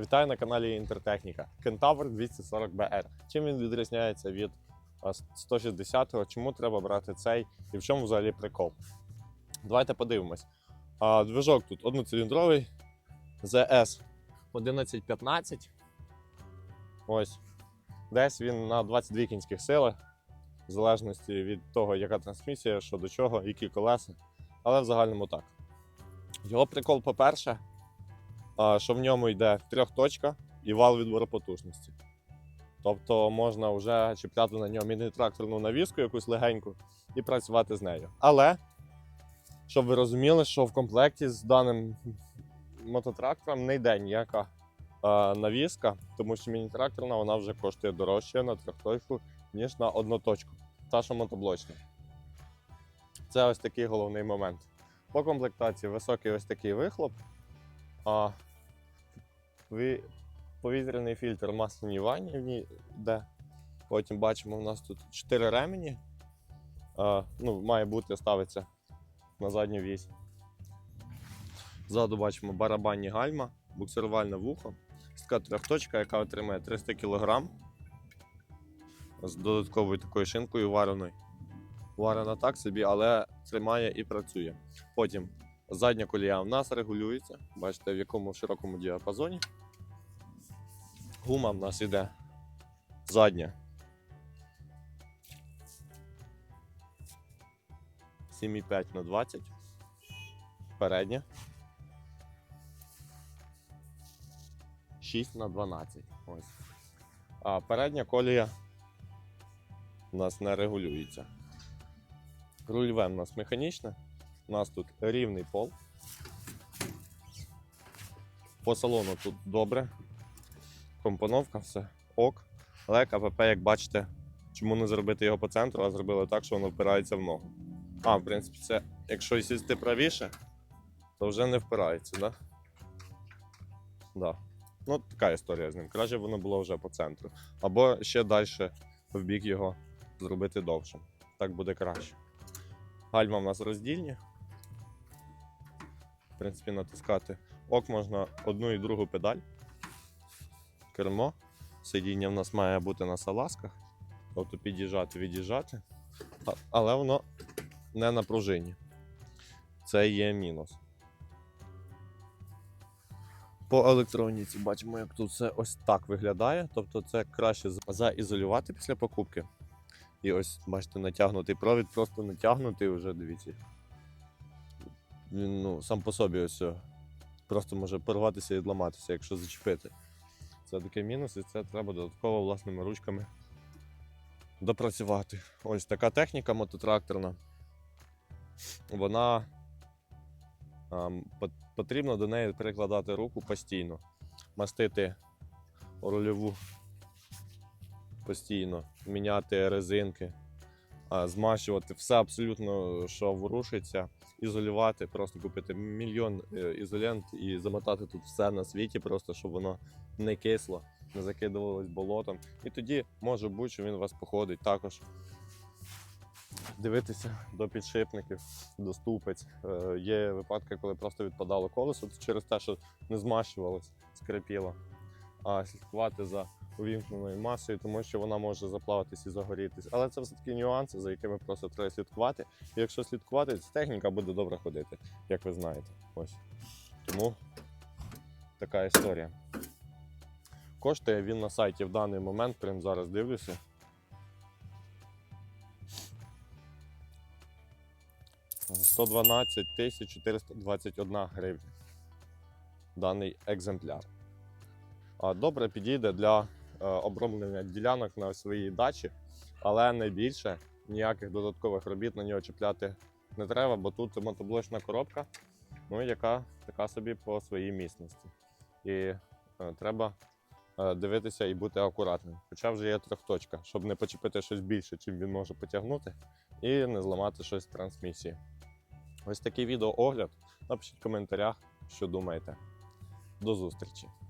Вітаю на каналі Інтертехніка. Кентавр 240BR. Чим він відрізняється від 160-го? Чому треба брати цей і в чому взагалі прикол? Давайте подивимось. Движок тут одноциліндровий ZS 1115. Ось. Десь він на 22 кінських сили, в залежності від того, яка трансмісія, що до чого, які колеса. Але в загальному так. Його прикол, по-перше, що в ньому йде трьохточка і вал відбору потужності. Тобто можна вже чіпляти на нього міні-тракторну навіску якусь легеньку і працювати з нею. Але, щоб ви розуміли, що в комплекті з даним мототрактором не йде ніяка а, навіска, тому що міні-тракторна вона вже коштує дорожче на трьохточку, ніж на одноточку. Та, що мотоблочна. Це ось такий головний момент. По комплектації високий ось такий вихлоп. А ви- повітряний фільтр масляній ванні в ній йде. Потім бачимо, у нас тут 4 ремені. А, ну, має бути, ставиться на задню вісь. Ззаду бачимо барабанні гальма, буксирувальне вухо. Така трьохточка, яка отримає 300 кг з додатковою такою шинкою вареною. Варена так собі, але тримає і працює. Потім задня колія в нас регулюється. Бачите, в якому широкому діапазоні. Гума в нас іде задня. 7,5 на 20. Передня. 6 на 12. Ось. А передня колія у нас не регулюється. Рульве у нас механічне. У нас тут рівний пол. По салону тут добре. Компоновка, все ок. Але КПП, як бачите, чому не зробити його по центру, а зробили так, що воно впирається в ногу. А, в принципі, це, якщо сісти правіше, то вже не впирається, так? Да? Да. Ну, така історія з ним. Краще воно було вже по центру. Або ще далі в бік його зробити довшим. Так буде краще. Гальма в нас роздільні. Принципі, натискати ок можна одну і другу педаль. Кермо. Сидіння в нас має бути на салазках. Тобто під'їжджати, від'їжджати. Але воно не на пружині. Це є мінус. По електроніці бачимо, як тут все ось так виглядає. Тобто це краще заізолювати після покупки. І ось, бачите, натягнутий провід, просто натягнутий вже, дивіться. Він ну, сам по собі ось просто може порватися і зламатися, якщо зачепити. Це такий мінус, і це треба додатково власними ручками допрацювати. Ось така техніка мототракторна. Вона пот- потрібно до неї прикладати руку постійно, мастити рульову постійно, міняти резинки, а, змащувати все абсолютно, що ворушиться, ізолювати, просто купити мільйон е, ізолент і замотати тут все на світі, просто щоб воно не кисло, не закидувалось болотом. І тоді може бути, що він у вас походить також. Дивитися до підшипників, до ступець. Е, Є випадки, коли просто відпадало колесо через те, що не змащувалось, скрипіло. А слідкувати за увімкненою масою, тому що вона може заплавитись і загорітись. Але це все такі нюанси, за якими просто треба слідкувати. І якщо слідкувати, ця техніка буде добре ходити, як ви знаєте. Ось. Тому така історія. Коштує він на сайті в даний момент, прямо зараз дивлюся. Сто дванадцять тисяч 421 гривня. Даний екземпляр. А, Добре підійде для оброблення ділянок на своїй дачі, але не більше ніяких додаткових робіт на нього чіпляти не треба, бо тут мотоблочна коробка, ну, яка така собі по своїй міцності. І е, треба е, дивитися і бути акуратним. Хоча вже є трьохточка, щоб не почепити щось більше, чим він може потягнути, і не зламати щось в трансмісії. Ось такий відеоогляд. Напишіть в коментарях, що думаєте. До зустрічі!